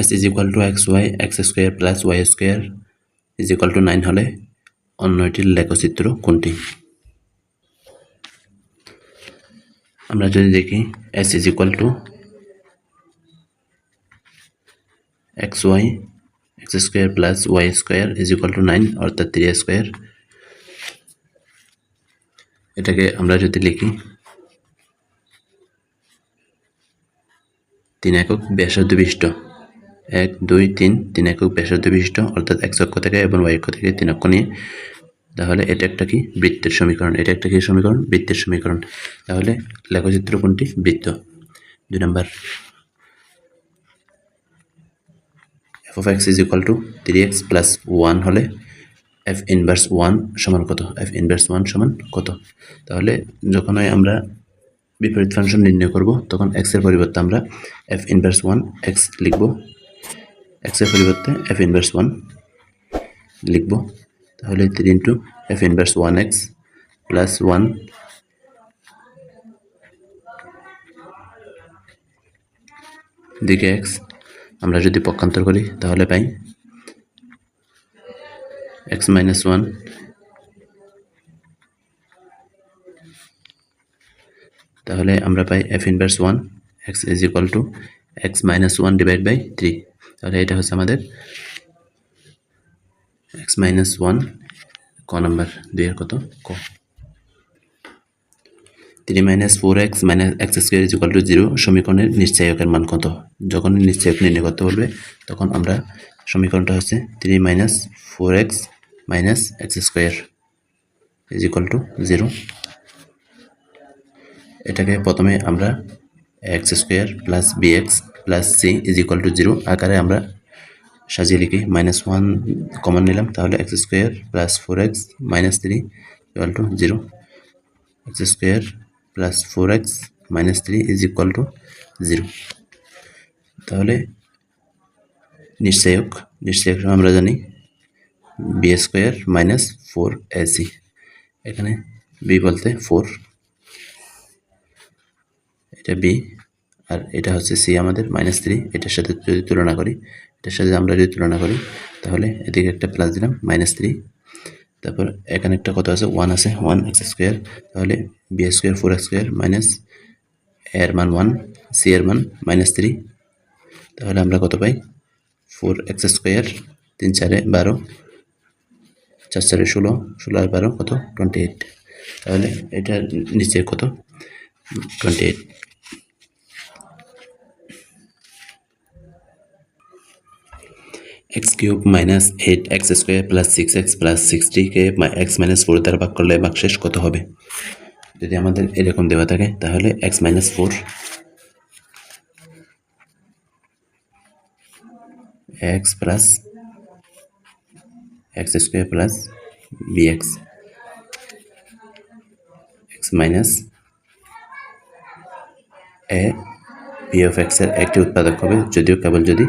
S is equal to X Y X square plus Y square is equal to nine হলে অন্য এটির লেখচিত্র কোনটি? আমরা যদি দেখি S is equal to X Y X square plus Y square is equal to nine অর্থাৎ three square এটাকে আমরা যদি লিখি, তিন একক ব্যাসার্ধ বিশিষ্ট এক, দুই, তিন তিন একক ব্যাসার্ধ বিশিষ্ট অর্থাৎ এক অক্ষ থেকে এবং ওয়াই অক্ষ থেকে তিন অক্ষ নিয়ে। তাহলে এটা একটা কি? বৃত্তের সমীকরণ। এটা একটা কি সমীকরণ? বৃত্তের সমীকরণ। তাহলে লেখচিত্র কোনটি? বৃত্ত। দুই number. F of X is equal to three X plus one হলে এফ ইনভার্স ওয়ান সমান কত? এফ ইনভার্স ওয়ান সমান কত? তাহলে যখনই আমরা বিপরীত ফাংশন নির্ণয় করব, তখন এক্সের পরিবর্তে আমরা এফ ইনভার্স ওয়ান এক্স লিখব। এক্সের পরিবর্তে এফ ইনভার্স ওয়ান লিখব। তাহলে three into F inverse one X plus one দিকে এক্স আমরা যদি পক্ষান্তর করি, তাহলে পাই এক্স মাইনাস ওয়ান তাহলে আমরা পাই F inverse one X is equal to X minus one divide by three তাহলে এটা হচ্ছে আমাদের এক্স মাইনাস ওয়ান ক নাম্বার দুইয়ের কত? ক। Three minus four X minus X square is equal to zero সমীকরণের নিশ্চয়কের মান কত? যখন নিশ্চয়ক নির্ণয় করতে বলবে, তখন আমরা সমীকরণটা হচ্ছে three minus four X minus X square is equal to zero এটাকে প্রথমে আমরা X square plus B X plus C is equal to zero আকারে আমরা সাজিয়ে লিখি মাইনাস ওয়ান কমন নিলাম, তাহলে X square plus four X minus three equal to zero X square plus four X minus three is equal to zero তাহলে নিশ্চয়ক নিশ্চয়ক আমরা জানি B square minus four AC এখানে বি বলতে ফোর এটা বি আর এটা হচ্ছে সি আমাদের মাইনাস থ্রি এটার সাথে যদি তুলনা করি, এটার সাথে আমরা যদি তুলনা করি, তাহলে এদিকে একটা প্লাস দিলাম মাইনাস থ্রি তারপর এখানে একটা কত আছে? ওয়ান আছে ওয়ান এক্স স্কোয়ার তাহলে B square four X square minus এর মান ওয়ান সি এর মান মাইনাস থ্রি তাহলে আমরা কত পাই? ফোর এক্স স্কোয়ার তিন চারে বারো, চার চারে ষোলো ষোলো আর বারো কত? টোয়েন্টি এইট তাহলে এটা নিচে কত? Twenty eight X cube minus eight X square plus six X plus সিক্সটিকে X minus four দ্বারা ভাগ করলে ভাগশেষ কত হবে? যদি আমাদের এরকম দেওয়া থাকে, তাহলে X minus four X plus X square plus B X X minus A P of এক্সের একটি উৎপাদক হবে, যদিও কেবল যদি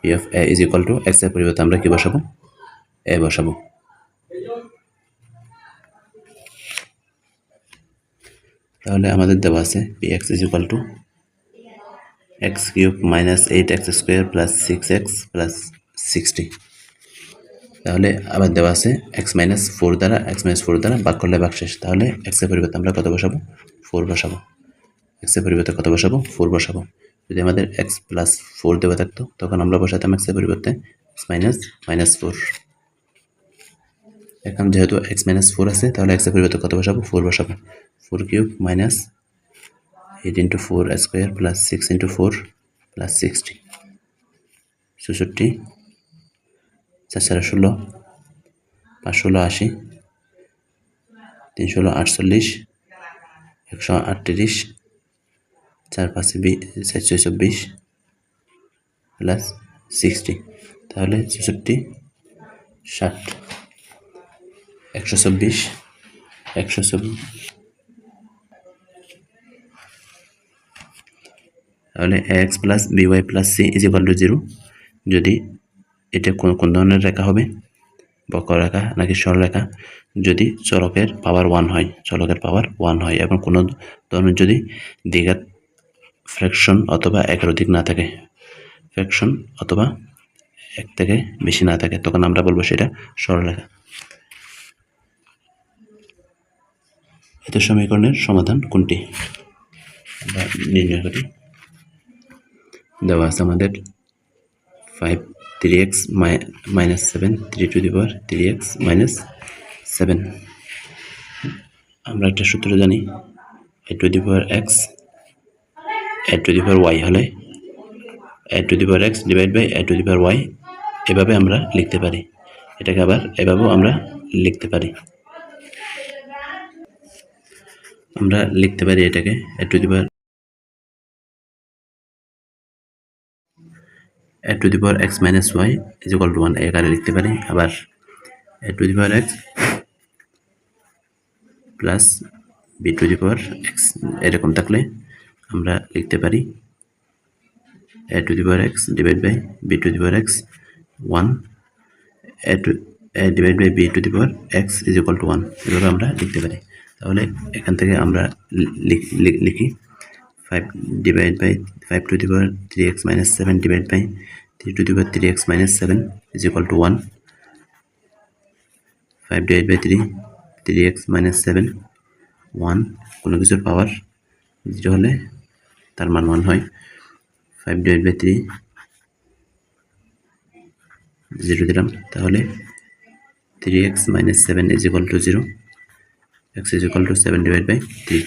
P of A is equal to এক্সের পরিবর্তে আমরা কি বসাবো? এ বসাবো। তাহলে আমাদের দেওয়া আছে P X is equal to X cube minus eight X square plus six X plus sixty তাহলে আবার দেওয়া আছে এক্স মাইনাস ফোর দ্বারা এক্স মাইনাস ফোর দ্বারা বাক করলে বাক শেষ। তাহলে এক্সের পরিবর্তে আমরা কত বসাবো? ফোর বসাবো। এক্সের পরিবর্তে কত বসাবো? ফোর বসাবো। যদি আমাদের এক্স প্লাস ফোর দেওয়া থাকতো, তখন আমরা বসাতাম এক্সের পরিবর্তে এক্স মাইনাস মাইনাস ফোর এখন যেহেতু এক্স মাইনাস ফোর আছে, তাহলে এক্সের পরিবর্তে কত বসাবো? ফোর বসাবো। Four cube minus eight into four square plus six into four plus sixty চৌষট্টি চার চার ষোলো, পাঁচ ষোলো আশি, তিন ষোলো আটচল্লিশ, একশো আটত্রিশ চার, পাঁচে চারশো চব্বিশ প্লাস সিক্সটি তাহলে ছেষট্টি, ষাট, একশো চব্বিশ একশো চব্বিশ তাহলে X plus B Y plus C is equal to zero যদি এটা কোন কোন ধরনের রেখা হবে? বক্ররেখা নাকি সরলরেখা যদি চলকের পাওয়ার ওয়ান হয়, চলকের পাওয়ার ওয়ান হয় এবং কোনো ধরনের, যদি দ্বিঘাত ফ্র্যাকশন অথবা একাধিক না থাকে। ফ্র্যাকশন অথবা এক থেকে বেশি না থাকে। তখন আমরা বলব সেটা সরলরেখা। এত সমীকরণের সমাধান কোনটি? নির্ণয় করি। দেওয়া আছে আমাদের five three X minus seven three to the power three X minus seven আমরা একটা সূত্র জানি A to the power X A to the power Y হলে A to the power X divide by A to the power Y এভাবে আমরা লিখতে পারি। এটাকে আবার এভাবেও আমরা লিখতে পারি। আমরা লিখতে পারি এটাকে A to the power A to the power X minus Y is equal to one আকারে লিখতে পারি। আবার A to the power X plus B to the power X এরকম থাকলে আমরা লিখতে পারি A to the power X divide by B to the power X one A to A divide by B to the power X is equal to one এভাবে আমরা লিখতে পারি। তাহলে এখান থেকে আমরা লিখি five divide by five to the power three X minus seven divide by three to the power three X minus seven is equal to one five divide by three three X minus seven one কোনো কিছুর power zero হলে তার মান one হয় five divide by three zero দিলাম, তাহলে three X minus seven is equal to zero X is equal to seven divide by three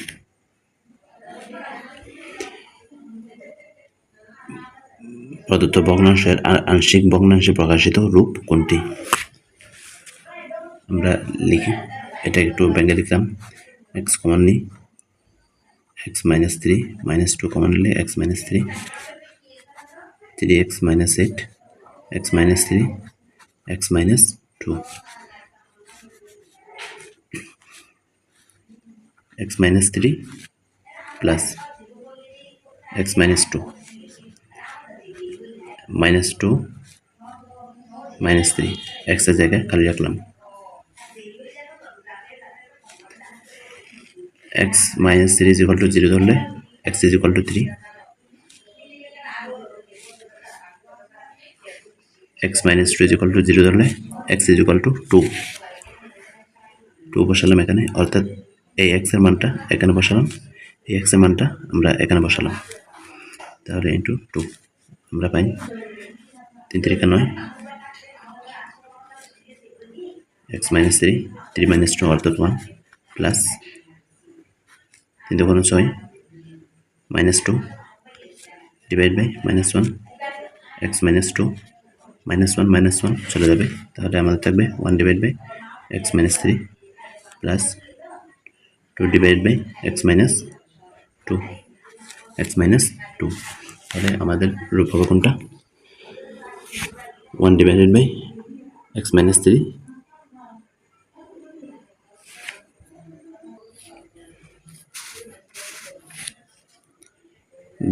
প্রদত্ত ভগ্নাংশের আংশিক ভগ্নাংশে প্রকাশিত রূপ কোনটি? আমরা লিখি, এটা একটু ব্যাঙ্গে লিখলাম এক্স কমন নিই। X minus three minus two common নিলে X minus three three X minus eight X minus three X minus two X minus three plus X minus two minus two minus three এক্সের জায়গায় খালি রাখলাম X minus three is equal to zero ধরলে X is equal to three X minus two is equal to zero ধরলে X is equal to two two বসালাম এখানে, অর্থাৎ এই এক্সের মানটা এখানে বসালাম, এই এক্সের মানটা আমরা এখানে বসালাম। তাহলে ইন্টু টু আমরা পাই তিন তিরিকা নয়। X minus three three minus two অর্থাৎ ওয়ান প্লাস দুগুণ ছয় minus two divide by minus one X minus two minus one minus one চলে যাবে। তাহলে আমাদের থাকবে one divide by X minus three plus two divide by X minus two X minus two তাহলে আমাদের রূপ হবে কোনটা? One divided by X minus three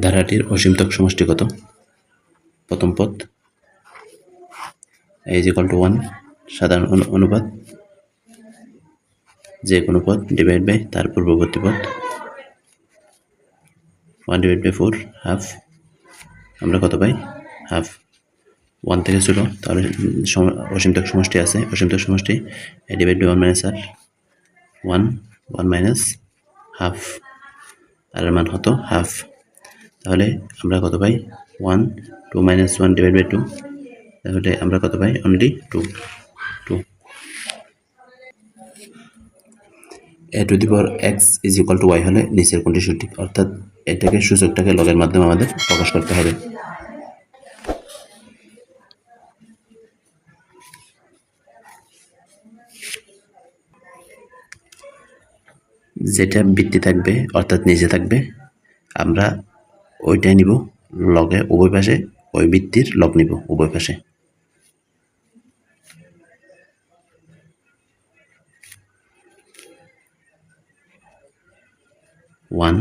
ধারাটির অসীমতক সমষ্টি কত? প্রথম পদ এই যে টু ওয়ান সাধারণ অনু- অনুপাত যে কোনো পদ ডিভাইড বাই তার পূর্ববর্তী পদ one divide by four half আমরা কত পাই? হাফ ওয়ান থেকে ছিল তাহলে অসীমতক সমষ্টি আছে অসীমতক সমষ্টি A divide by one minus R one one minus half R মান হতো হাফ তাহলে আমরা কত পাই? One two minus one divide by two তাহলে আমরা কত পাই? Only two two A to the power X is equal to Y হলে নিচের কোনটি সঠিক? অর্থাৎ এটাকে সূচকটাকে লগের মাধ্যমে আমাদের প্রকাশ করতে হবে। যেটা বৃত্তি থাকবে, অর্থাৎ নিচে থাকবে, আমরা ওইটাই নিব, লগে উভয় পাশে, ওই বৃত্তির লগ নিব, উভয় পাশে। ওয়ান,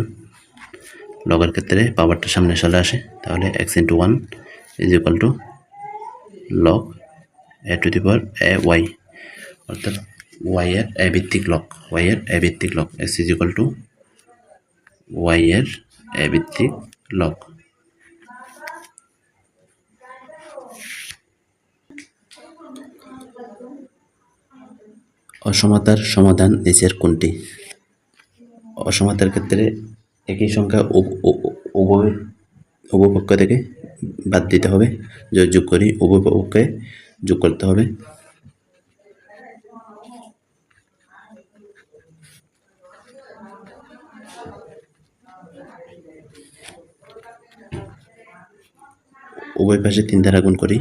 লগের ক্ষেত্রে পাওয়ারটা সামনে চলে আসে, তাহলে X into one is equal to log A to the power A Y, অর্থাৎ ওয়াই এর এ ভিত্তিক লক ওয়াই এর এ ভিত্তিক log X is equal to Y এর এ ভিত্তিক log. অসমাতার সমাধান নিচের কোনটি? অসমাতার ক্ষেত্রে একই সংখ্যা উভয় উভয় পক্ষ থেকে বাদ দিতে হবে। যোগ করি উভয় পক্ষে যোগ করতে হবে। উভয় পাশে তিন দ্বারা গুণ করি।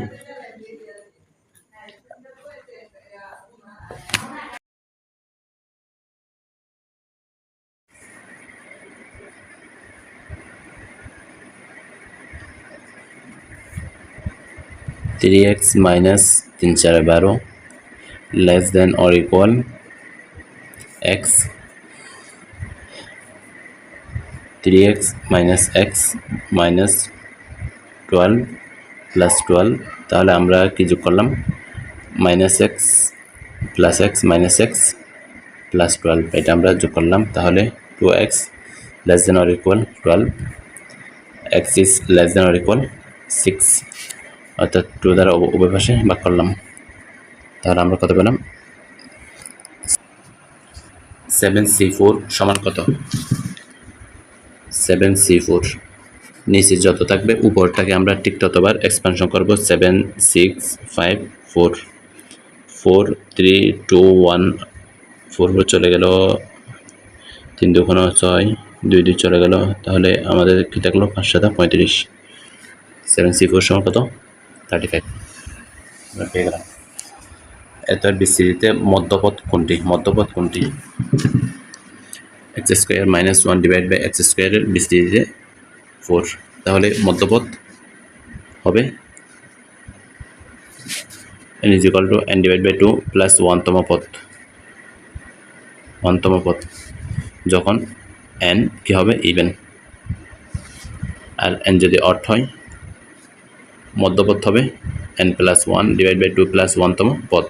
থ্রি এক্স মাইনাস তিন চার বারো less than or equal X three X minus X minus twelve plus twelve তাহলে আমরা কি যোগ করলাম? Minus X plus X minus X plus twelve এটা আমরা যোগ করলাম। তাহলে two X less than or equal twelve X is less than or equal six অর্থাৎ টু দ্বারা উভ- উভয় পাশে করলাম। তাহলে আমরা কত পেলাম? সেভেন সি ফোর সমান কত? সেভেন সি ফোর নিচে যত থাকবে, উপরটাকে আমরা ঠিক ততবার এক্সপানশন করব। Seven six five four four three two one four four চলে গেল। তিন দুখানো ছয়, দুই দুই চলে গেল। তাহলে আমাদের কী থাকল? পাঁচ সাতা পঁয়ত্রিশ। সেভেন সি ফোর সমান কত? থার্টি ফাইভ পেয়ে গেলাম। এত বিস্তৃতিতে মধ্যপথ কোনটি? মধ্যপথ কোনটি? X square minus one divide by X স্কোয়ারের বিস্তৃতিতে ফোর, তাহলে মধ্যপথ হবে N is equal to N divide by two plus ওয়ানতম পথ। ওয়ানতম পথ, যখন এন কী হবে ইভেন আর এন যদি অর্থ হয়, মধ্যপথ হবে N plus one divide by two plus ওয়ানতম পদ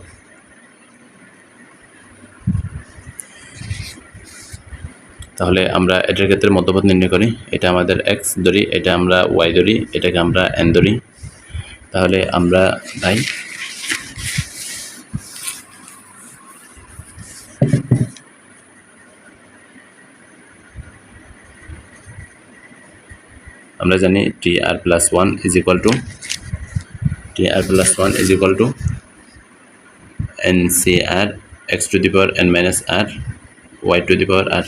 তাহলে আমরা এটার ক্ষেত্রে মধ্যপথ নির্ণয় করি। এটা আমাদের এক্স ধরি এটা আমরা ওয়াই ধরি এটাকে আমরা এন ধরি তাহলে আমরা তাই আমরা জানি T r plus one is equal to T r plus one is equal to n C r x to the power n minus r y to the power r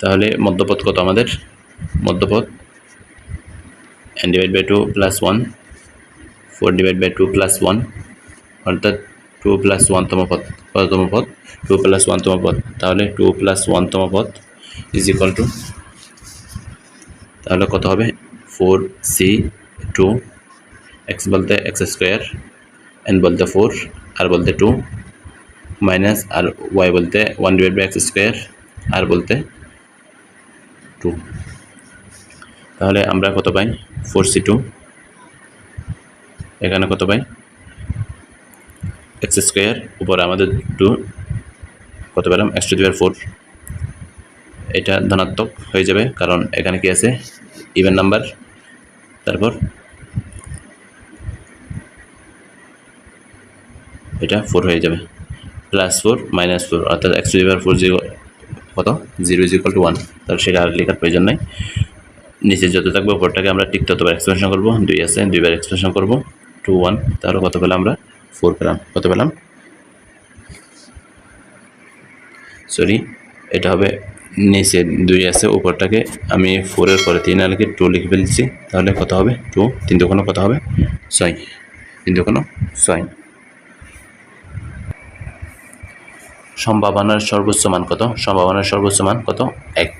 তাহলে মধ্যপথ কত আমাদের? মধ্যপথ n divide by two plus one four divide by two plus one অর্থাৎ two plus ওয়ানতম পথ, কততম পথ? Two plus ওয়ানতম পথ। তাহলে টু প্লাস ওয়ানতম পথ ইজ ইকুয়াল টু তাহলে কত হবে? ফোর সি টু এক্স বলতে এক্স স্কোয়ার এন বলতে ফোর আর বলতে টু মাইনাস আর ওয়াই বলতে one divide by x square r বলতে টু তাহলে আমরা কত পাই? ফোর সি টু এখানে কত পাই? এক্স স্কোয়ার উপরে আমাদের টু কত পেলাম? এক্স টু দি ফোর এটা ধনাত্মক হয়ে যাবে, কারণ এখানে কি আছে? ইভেন নাম্বার তারপর এটা ফোর হয়ে যাবে। প্লাস ফোর মাইনাস ফোর অর্থাৎ x to the four zero কত? Zero is equal to one তাহলে সেটা আর লেখার প্রয়োজন নাই। নিচে যত থাকবে ওপরটাকে আমরা ঠিক ততবার এক্সপ্রেশন করব। দুই আছে, দুইবার এক্সপ্রেশন করব। টু ওয়ান তাহলে কত পেলাম আমরা? ফোর পেলাম। কত পেলাম? সরি এটা হবে নিচে দুই আছে, উপরটাকে আমি ফোরের পরে তিন আলকে টু লিখে ফেলছি। তাহলে কত হবে? টু তিন দুগুণ কত হবে? ছয়। তিন দুগুণ ছয়। সম্ভাবনার সর্বোচ্চ মান কত? সম্ভাবনার সর্বোচ্চ মান কত? এক।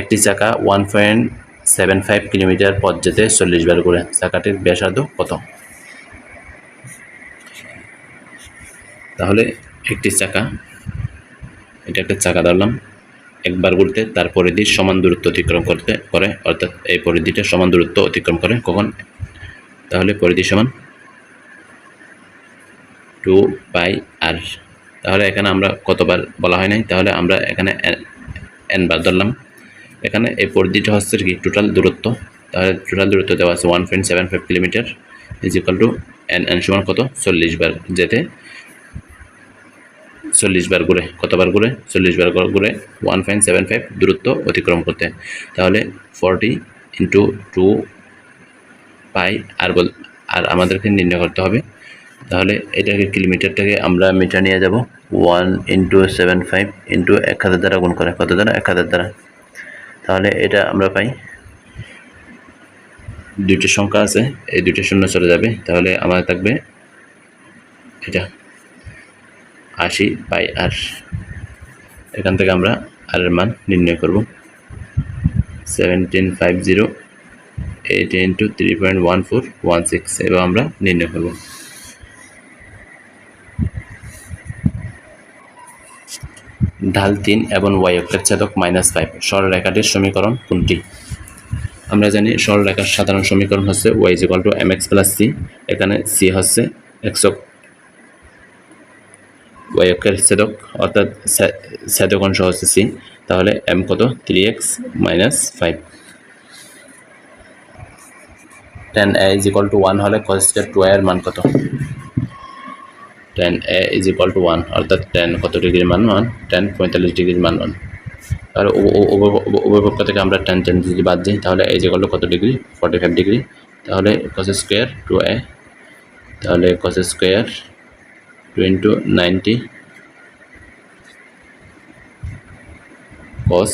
একটি চাকা one point seven five kilometre পথ যেতে চল্লিশ বার করে। চাকাটির ব্যাসার্ধ কত? তাহলে একটি চাকা, এটা একটা চাকা ধরলাম, একবার ঘুরতে তার পরিধির সমান দূরত্ব অতিক্রম করতে, করে, অর্থাৎ এই পরিধিটা সমান দূরত্ব অতিক্রম করে কখন? তাহলে পরিধি সমান টু পাই আর তাহলে এখানে আমরা কতবার বলা হয় নাই? তাহলে আমরা এখানে এন বার ধরলাম। এখানে এই পরিধিটা হচ্ছে কি টোটাল দূরত্ব। তাহলে টোটাল দূরত্ব দেওয়া আছে one point seven five kilometre is equal to n n সমান কত? চল্লিশ বার যেতে। চল্লিশ বার ঘুরে কতবার ঘুরে চল্লিশ বার ঘুরে ওয়ান পয়েন্ট সেভেন ফাইভ দূরত্ব অতিক্রম করতে। তাহলে forty into two pi r বল, আর আমাদেরকে নির্ণয় করতে হবে। তাহলে এটাকে কিলোমিটারটাকে আমরা মিটার নিয়ে যাব। One into seven five into এক হাজার দ্বারা গুণ করে। কত দ্বারা? এক হাজার দ্বারা। তাহলে এটা আমরা পাই। দুইটি সংখ্যা আছে। এই দুইটি শূন্য চলে যাবে। তাহলে আমার থাকবে এটা আশি বাই আর। এখান থেকে আমরা আর এর মান নির্ণয় করব। Seventeen five zero eight into three point one four one six এবার আমরা নির্ণয় করব। ঢাল তিন এবং ওয়াই অক্ষের ছেদক মাইনাস ফাইভ সরলরেখাটির সমীকরণ কোনটি? আমরা জানি সরলরেখার সাধারণ সমীকরণ হচ্ছে y is equal to m x plus c এখানে সি হচ্ছে এক্স ওয়াই অক্ষের ছেদক, অর্থাৎ ছেদক অংশ হচ্ছে সি তাহলে এম কত? Three x minus five ten a is equal to one হলে কস স্কোয়ার টু এর মান কত? Ten a is equal to one অর্থাৎ টেন কত ডিগ্রির মান ওয়ান টেন পঁয়তাল্লিশ ডিগ্রির মান ওয়ান তাহলে উ- উ- উভয়- উভয়- উভয় পক্ষ থেকে আমরা টেন টেন যদি বাদ দিই, তাহলে এই যে করল কত ডিগ্রি? Forty five degree. তাহলে কস স্কোয়ার টু এ তাহলে cos square two into ninety cos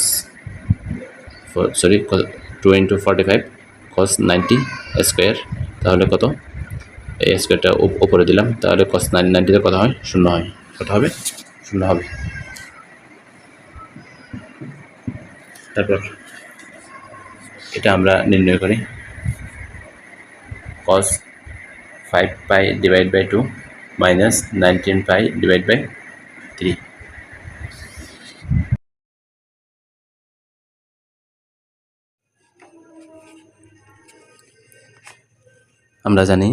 sorry two into forty five cos ninety square তাহলে কত? এই স্কোয়ারটা উপরে দিলাম। তাহলে কস নাইন নাইনটিতে কত হয় শূন্য হয়। কত হবে? শূন্য হবে। তারপর এটা আমরা নির্ণয় করি। Cos five pi divide by two minus nineteen pi divide by three আমরা জানি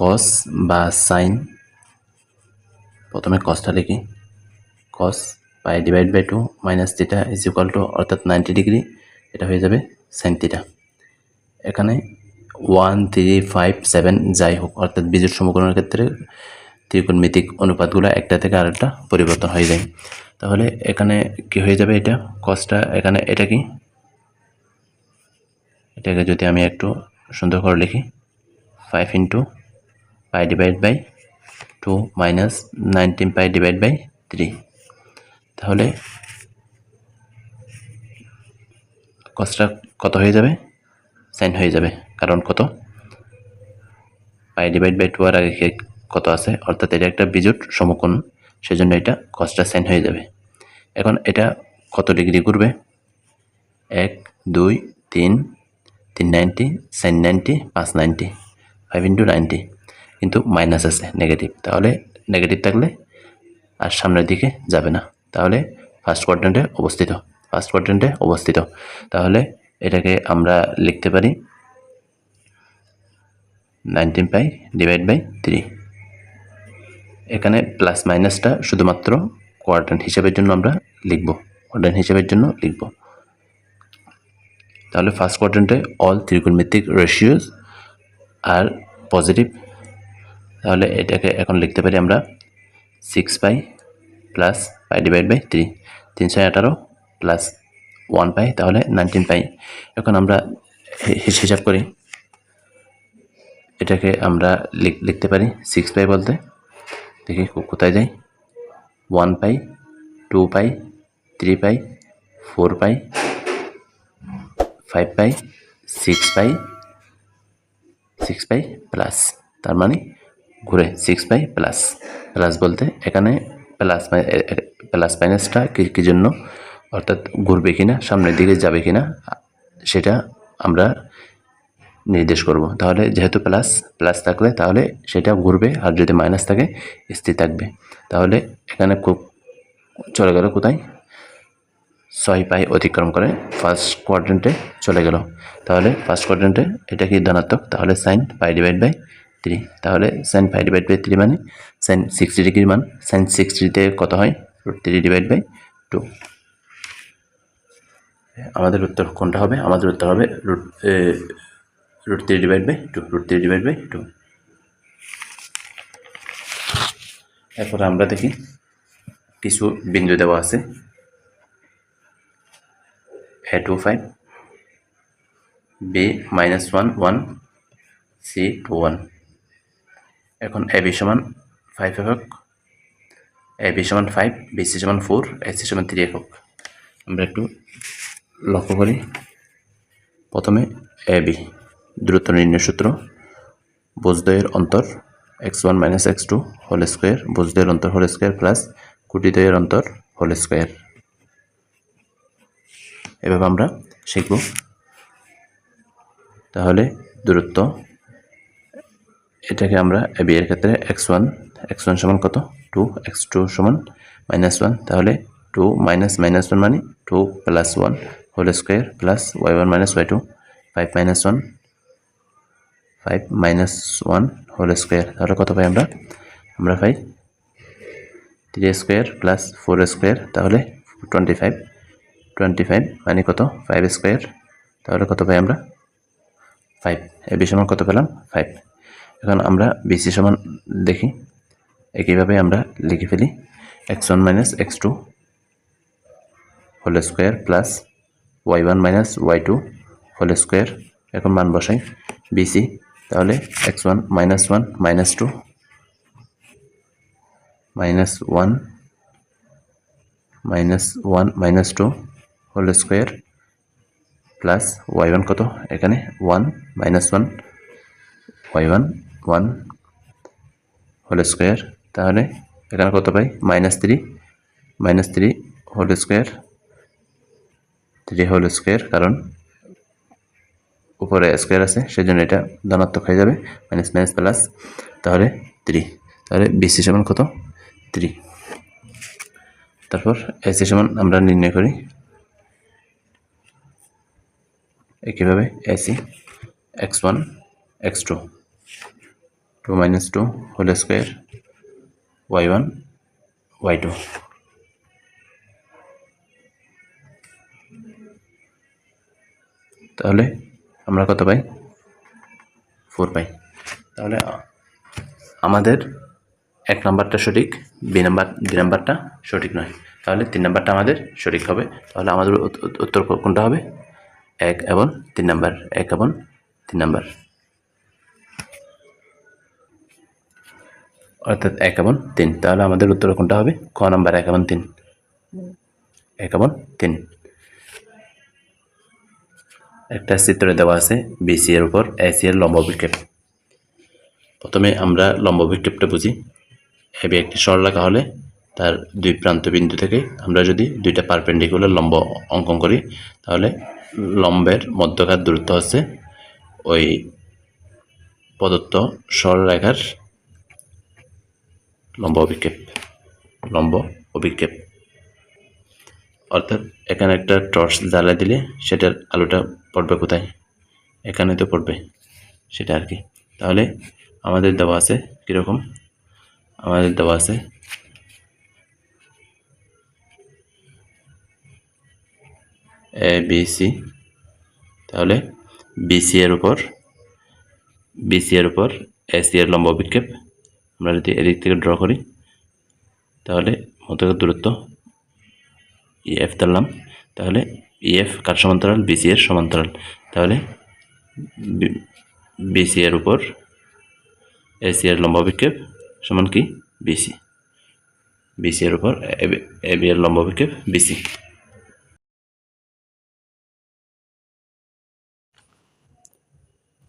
কস বা সাইন প্রথমে কসটা লিখি। Cos pi divide by two minus theta is equal to অর্থাৎ নাইনটি ডিগ্রি এটা হয়ে যাবে সাইন থিটা এখানে ওয়ান থ্রি ফাইভ সেভেন যাই হোক, অর্থাৎ বীজের সমীকরণের ক্ষেত্রে ত্রিকোণমিতিক অনুপাতগুলো একটা থেকে আরেকটা পরিবর্তন হয়ে যায়। তাহলে এখানে কি হয়ে যাবে এটা? কসটা এখানে এটা কি? এটাকে যদি আমি একটু সুন্দর করে লিখি five into pi divide by two minus nineteen pi divide by three তাহলে কসটা কত হয়ে যাবে? সাইন হয়ে যাবে। কারণ কত? পাই ডিভাইড বাই টু আর আগে কত আছে? অর্থাৎ এটা একটা বিজুট সমকোণ, সেজন্য এটা কসটা সাইন হয়ে যাবে। এখন এটা কত ডিগ্রি ঘুরবে? এক, দুই, তিন তিন নাইনটি সাইন নাইনটি পাঁচ নাইনটি ফাইভ ইন্টু নাইনটি কিন্তু মাইনাস আছে নেগেটিভ তাহলে নেগেটিভ থাকলে আর সামনের দিকে যাবে না। তাহলে ফার্স্ট কোয়াড্রেন্টে অবস্থিত ফার্স্ট কোয়াড্রেন্টে অবস্থিত। তাহলে এটাকে আমরা লিখতে পারি nineteen pi divide by three এখানে প্লাস মাইনাসটা শুধুমাত্র কোয়াড্রেন্ট হিসাবের জন্য আমরা লিখব কোয়াড্রেন্ট হিসাবের জন্য লিখব। তাহলে ফার্স্ট কোয়াড্রেন্টে অল ত্রিকোণমিতিক রেশিওস আর পজিটিভ তাহলে এটাকে এখন লিখতে পারি আমরা six pi plus pi divide by three তিনশো আঠারো প্লাস ওয়ান পাই তাহলে নাইনটিন পাই এখন আমরা হিসাব করি। এটাকে আমরা লিখ- লিখতে পারি সিক্স পাই বলতে। দেখি কোথায় যাই? One pi two pi three pi four pi five pi six pi six pi plus তার মানে ঘুরে সিক্স পাই প্লাস প্লাস বলতে এখানে প্লাস প্লাস মাইনাসটা কি জন্য? অর্থাৎ ঘুরবে কিনা, সামনের দিকে যাবে কিনা, সেটা আমরা নির্দেশ করব। তাহলে যেহেতু প্লাস প্লাস থাকলে তাহলে সেটা ঘুরবে, আর যদি মাইনাস থাকে, স্থির থাকবে। তাহলে এখানে খুব চলে গেল কোথায়? ছয় পাই অতিক্রম করে ফার্স্ট কোয়াড্রেন্টে চলে গেল। তাহলে ফার্স্ট কোয়াড্রেন্টে এটা কি ধনাত্মক? তাহলে sine pi divide by three তাহলে sine pi divide by three মানে সাইন সিক্সটি ডিগ্রির মান সাইন সিক্সটিতে কত হয়? Root three divide by two আমাদের উত্তর কোনটা হবে? আমাদের উত্তর হবে root root three divide by two root three divide by two এরপর আমরা দেখি কিছু বিন্দু দেওয়া আছে। A two five B minus one one C two one এখন এ বি সমান ফাইভ একক এ বি সমান ফাইভ বি সি সমান ফোর এ সি সমান থ্রি একক আমরা একটু লক্ষ্য করি। প্রথমে এ বি দ্রুত নির্ণয় সূত্র বোঝদয়ের অন্তর x one minus x two whole square বোঝদয়ের অন্তর হোল স্কোয়ার প্লাস কুটিদ্বয়ের অন্তর হোল স্কোয়ার এভাবে আমরা শিখব। তাহলে দূরত্ব এটাকে আমরা বি এর ক্ষেত্রে এক্স ওয়ান এক্স ওয়ান সমান কত? টু এক্স টু সমান মাইনাস ওয়ান তাহলে টু মাইনাস মাইনাস ওয়ান মানে two plus one whole square plus y one minus y two five minus one five minus one whole square তাহলে কত পাই আমরা? আমরা পাই three square plus four square তাহলে twenty five twenty five মানে কত? Five square তাহলে কত পাই আমরা? ফাইভ এ বি সমান কত পেলাম? ফাইভ এখন আমরা বিসি সমান দেখি। একইভাবে আমরা লিখে ফেলি x one minus x two whole square plus y one minus y two whole square এখন মান বসাই বিসি তাহলে x one minus one minus two minus one minus one minus two whole square plus y one কত? এখানে one minus one y one one whole square তাহলে এখানে কত পাই? Minus three minus three whole square three whole square কারণ উপরে square আছে সেই জন্য এটা ধনাত্মক হয়ে যাবে মাইনাস মাইনাস প্লাস তাহলে থ্রি তাহলে বিসি সমান কত? থ্রি তারপর এসি সমান আমরা নির্ণয় করি একইভাবে AC x one x two two minus two whole square y one y two তাহলে আমরা কত পাই? ফোর পাই। তাহলে আমাদের এক নাম্বারটা সঠিক, বি নাম্বার দুই নাম্বারটা সঠিক নয়। তাহলে তিন নাম্বারটা আমাদের সঠিক হবে। তাহলে আমাদের উত- উত- উত্তর কোনটা হবে? এক এবং তিন নাম্বার, এক এবং তিন নাম্বার। অর্থাৎ এক এবং তিন। তাহলে আমাদের উত্তর কোনটা হবে? ক নাম্বার এক এবং তিন। এক এবং তিন। একটা চিত্রে দেওয়া আছে বিসি এর উপর এসি এর লম্ব বিক্ষেপ প্রথমে আমরা লম্ব বিক্ষেপটা বুঝি। এবি একটি সরলরেখা হলে তার দুই প্রান্ত বিন্দু থেকে আমরা যদি দুইটা পারপেন্ডিকুলার লম্ব অঙ্কন করি, তাহলে লম্বের মধ্যকার দূরত্ব হচ্ছে ওই প্রদত্ত সরলরেখার লম্ব অভিক্ষেপ লম্ব অভিক্ষেপ। অর্থাৎ এখানে একটা টর্চ জ্বালা দিলে সেটার আলোটা পড়বে কোথায়? এখানে তো পড়বে সেটা আর কি। তাহলে আমাদের দেওয়া আছে কীরকম? আমাদের দেওয়া আছে এ বি সি তাহলে বিসি এর উপর বিসি এর উপর এসি এর লম্ব বিক্ষেপ আমরা যদি এদিক থেকে ড্র করি, তাহলে মধ্যকার দূরত্ব ইএফ ধরলাম। তাহলে ইএফ কার সমান্তরাল? বিসি এর সমান্তরাল। তাহলে বিসি এর উপর এসি এর লম্ব বিক্ষেপ সমান কি? বিসি বিসি এর উপর এবি এর লম্ব বিক্ষেপ BC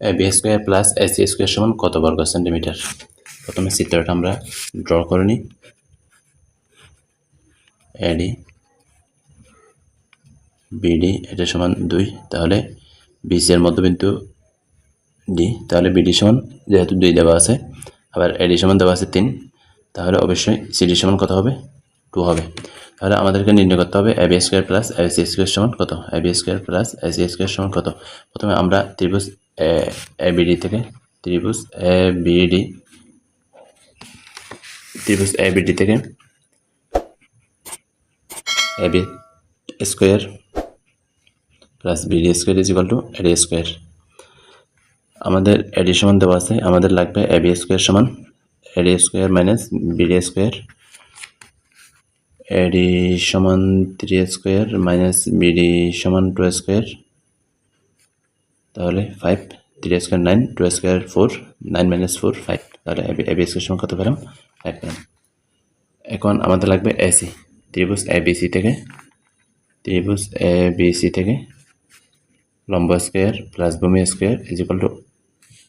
B square plus AC square সমান কত বর্গ সেন্টিমিটার প্রথমে চিত্রটা আমরা ড্র করে নিই। এডি বিডি এটা সমান দুই, তাহলে বিসি এর মধ্যবিন্দু ডি তাহলে বিডি সমান যেহেতু দুই দেওয়া আছে, আবার এডি সমান দেওয়া আছে তিন, তাহলে অবশ্যই সিডি সমান কত হবে? টু হবে। তাহলে আমাদেরকে নির্ণয় করতে হবে A B square plus A C square সমান কত? A B square plus A C square সমান কত? প্রথমে আমরা ত্রিভুজ এ বিডি থেকে ত্রিভুজ এ বিডি ত্রিভুজ এ বিডি থেকে। A B square plus BD square is equal to AD square আমাদের এডি সমান দেওয়া আছে। আমাদের লাগবে এ বি স্কোয়ার সমান AD square minus BD square AD সমান থ্রি স্কোয়ার মাইনাস বিডি সমান টু স্কোয়ার তাহলে five three square nine two square four nine minus four five তাহলে এবি স্কোয়ার সমান কত পেলাম? ফাইভ এখন আমাদের লাগবে এসি ত্রিভুজ এ বিসি থেকে, ত্রিভুজ এ বিসি থেকে লম্ব স্কোয়ার প্লাস ভূমি স্কোয়ার ইজ ইকাল টু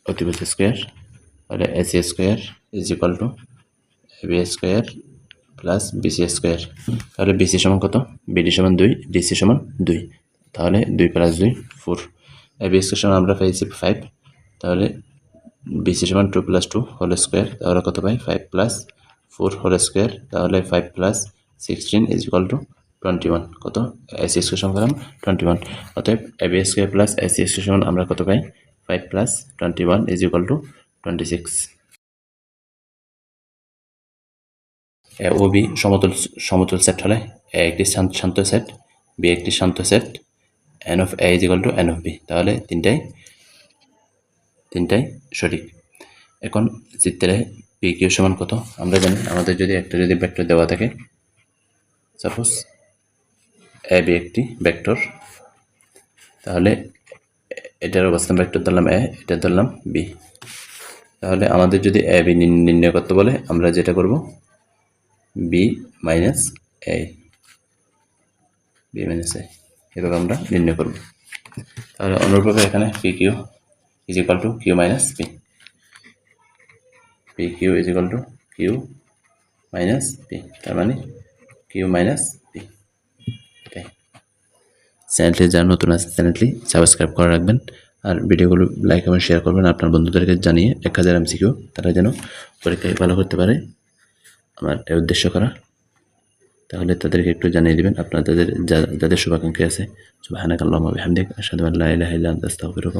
অতিভুজ স্কোয়ার, তাহলে AC square is equal to AB square plus BC square. তাহলে বিসি সমান কত? বিডি সমান দুই ডিসি সমান দুই। তাহলে দুই প্লাস দুই ফোর এবি স্কোয়ার সমান আমরা পেয়েছি ফাইভ তাহলে বিসি সমান two plus two whole square তাহলে কত পাই five plus four whole square তাহলে five plus sixteen is equal to twenty one কত? এসি স্কোয়ার সমান পেলাম টোয়েন্টি ওয়ান অতএব AB square plus AC square সমান আমরা কত পাই? Five plus twenty one is equal to twenty six A O B সমতল সমতল সেট হলে এ একটি শান্ত সেট বি একটি শান্ত set n of A is equal to n of B তাহলে তিনটাই তিনটাই সঠিক। এখন চিত্রে পি কিউ সমান কত? আমরা জানি, আমাদের যদি একটা যদি ভেক্টর দেওয়া থাকে সাপোজ এ বি একটি ভেক্টর তাহলে এটার অবস্থান ভেক্টর ধরলাম এ এটা ধরলাম বি তাহলে আমাদের যদি এ বি নির্ণয় করতে বলে, আমরা যেটা করব? B minus A B minus A এভাবে আমরা নির্ণয় করব। তাহলে অনুরূপভাবে এখানে P Q equal to Q minus P P Q is equal to Q minus P তার মানে কিউ মাইনাস পি এটাই চ্যানেলটি যারা নতুন আছে চ্যানেলটি সাবস্ক্রাইব করে রাখবেন। আর ভিডিওগুলো লাইক এবং শেয়ার করবেন। আপনার বন্ধুদেরকে জানিয়ে এক হাজার এমসিকিউ তারা যেন পরীক্ষায় ভালো করতে পারে। আমার এই উদ্দেশ্য করা। তাহলে তাদেরকে একটু জানিয়ে দিবেন। আপনার তাদের যাদের শুভাকাঙ্ক্ষী আছে। সুবহানাকাল্লাহুম্মা ওয়া বিহামদিক। আশহাদু আল্লা ইলাহা ইল্লা আস্তাগফিরুকা